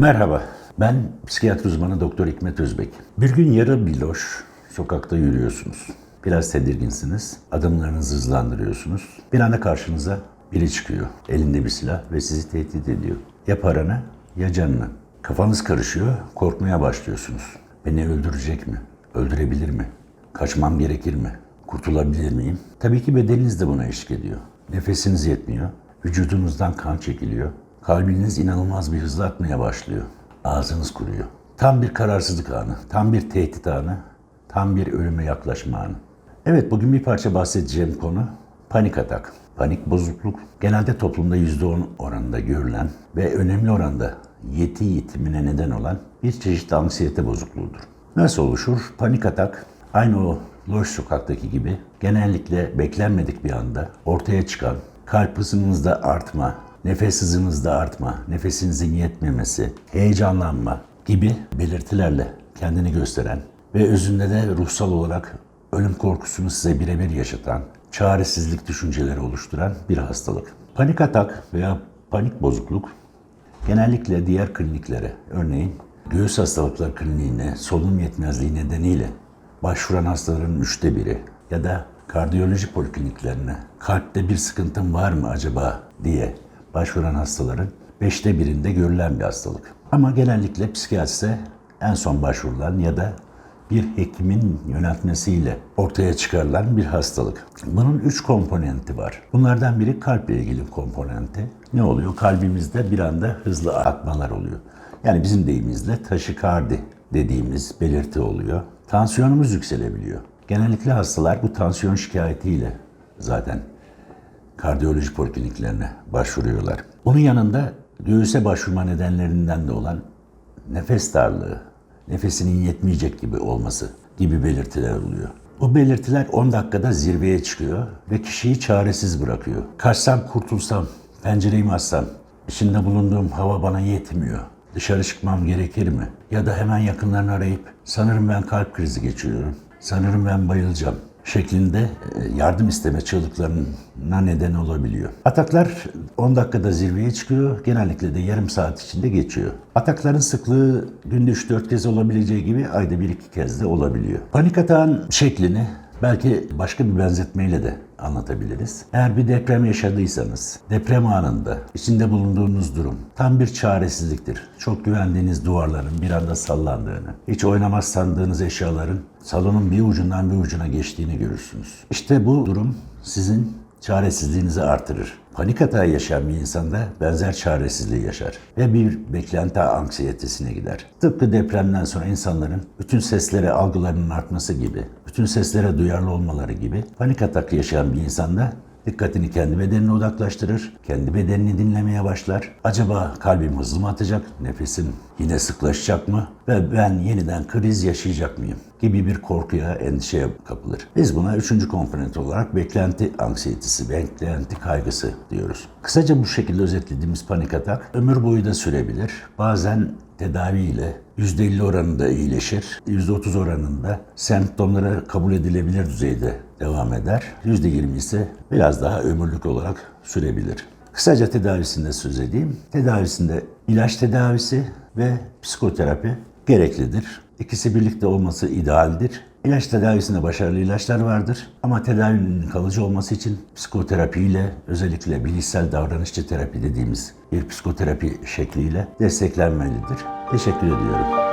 Merhaba, ben psikiyatri uzmanı Doktor Hikmet Özbek. Bir gün yarı biloş sokakta yürüyorsunuz. Biraz tedirginsiniz, adımlarınızı hızlandırıyorsunuz. Bir anda karşınıza biri çıkıyor. Elinde bir silah ve sizi tehdit ediyor. Ya paranı ya canını. Kafanız karışıyor, korkmaya başlıyorsunuz. Beni öldürecek mi? Öldürebilir mi? Kaçmam gerekir mi? Kurtulabilir miyim? Tabii ki bedeniniz de buna eşlik ediyor. Nefesiniz yetmiyor. Vücudunuzdan kan çekiliyor. Kalbiniz inanılmaz bir hızla atmaya başlıyor. Ağzınız kuruyor. Tam bir kararsızlık anı, tam bir tehdit anı, tam bir ölüme yaklaşma anı. Evet bugün bir parça bahsedeceğim konu panik atak. Panik bozukluk genelde toplumda %10 oranında görülen ve önemli oranda yeti yitimine neden olan bir çeşit anksiyete bozukluğudur. Nasıl oluşur? Panik atak aynı o loş sokaktaki gibi genellikle beklenmedik bir anda ortaya çıkan kalp hızınızda artma, nefes hızınızda artma, nefesinizin yetmemesi, heyecanlanma gibi belirtilerle kendini gösteren ve özünde de ruhsal olarak ölüm korkusunu size birebir yaşatan, çaresizlik düşünceleri oluşturan bir hastalık. Panik atak veya panik bozukluk genellikle diğer kliniklere, örneğin göğüs hastalıkları kliniğine solunum yetmezliği nedeniyle başvuran hastaların üçte biri ya da kardiyoloji polikliniklerine kalpte bir sıkıntım var mı acaba diye başvuran hastaların beşte birinde görülen bir hastalık. Ama genellikle psikiyatriste en son başvurulan ya da bir hekimin yöneltmesiyle ortaya çıkarılan bir hastalık. Bunun üç komponenti var. Bunlardan biri kalple ilgili komponenti. Ne oluyor? Kalbimizde bir anda hızlı akmalar oluyor. Yani bizim deyimizle taşikardi dediğimiz belirti oluyor. Tansiyonumuz yükselebiliyor. Genellikle hastalar bu tansiyon şikayetiyle zaten kardiyoloji polikliniklerine başvuruyorlar. Bunun yanında göğüse başvurma nedenlerinden de olan nefes darlığı, nefesinin yetmeyecek gibi olması gibi belirtiler oluyor. Bu belirtiler 10 dakikada zirveye çıkıyor ve kişiyi çaresiz bırakıyor. Kaçsam kurtulsam, pencereyi mi açsam, içinde bulunduğum hava bana yetmiyor. Dışarı çıkmam gerekir mi? Ya da hemen yakınlarını arayıp sanırım ben kalp krizi geçiriyorum. Sanırım ben bayılacağım şeklinde e, yardım isteme çığlıklarına neden olabiliyor. Ataklar 10 dakikada zirveye çıkıyor. Genellikle de yarım saat içinde geçiyor. Atakların sıklığı günde 3-4 kez olabileceği gibi ayda 1-2 kez de olabiliyor. Panik atağın şeklini belki başka bir benzetmeyle de anlatabiliriz. Eğer bir deprem yaşadıysanız, deprem anında içinde bulunduğunuz durum tam bir çaresizliktir. Çok güvendiğiniz duvarların bir anda sallandığını, hiç oynamaz sandığınız eşyaların salonun bir ucundan bir ucuna geçtiğini görürsünüz. İşte bu durum sizin çaresizliğinizi artırır. Panik atağı yaşayan bir insanda benzer çaresizliği yaşar ve bir beklenti anksiyetesine gider. Tıpkı depremden sonra insanların bütün seslere algılarının artması gibi, bütün seslere duyarlı olmaları gibi panik atak yaşayan bir insanda dikkatini kendi bedenine odaklaştırır, kendi bedenini dinlemeye başlar. Acaba kalbim hızlı mı atacak, nefesim yine sıklaşacak mı ve ben yeniden kriz yaşayacak mıyım gibi bir korkuya, endişeye kapılır. Biz buna üçüncü komponent olarak beklenti anksiyetesi, beklenti kaygısı diyoruz. Kısaca bu şekilde özetlediğimiz panik atak ömür boyu da sürebilir. Bazen tedaviyle %50 oranında iyileşir, %30 oranında semptomları kabul edilebilir düzeyde devam eder. %20 ise biraz daha ömürlük olarak sürebilir. Kısaca tedavisinde söz edeyim. Tedavisinde ilaç tedavisi ve psikoterapi gereklidir. İkisi birlikte olması idealdir. İlaç tedavisinde başarılı ilaçlar vardır ama tedavinin kalıcı olması için psikoterapiyle özellikle bilişsel davranışçı terapi dediğimiz bir psikoterapi şekliyle desteklenmelidir. Teşekkür ediyorum.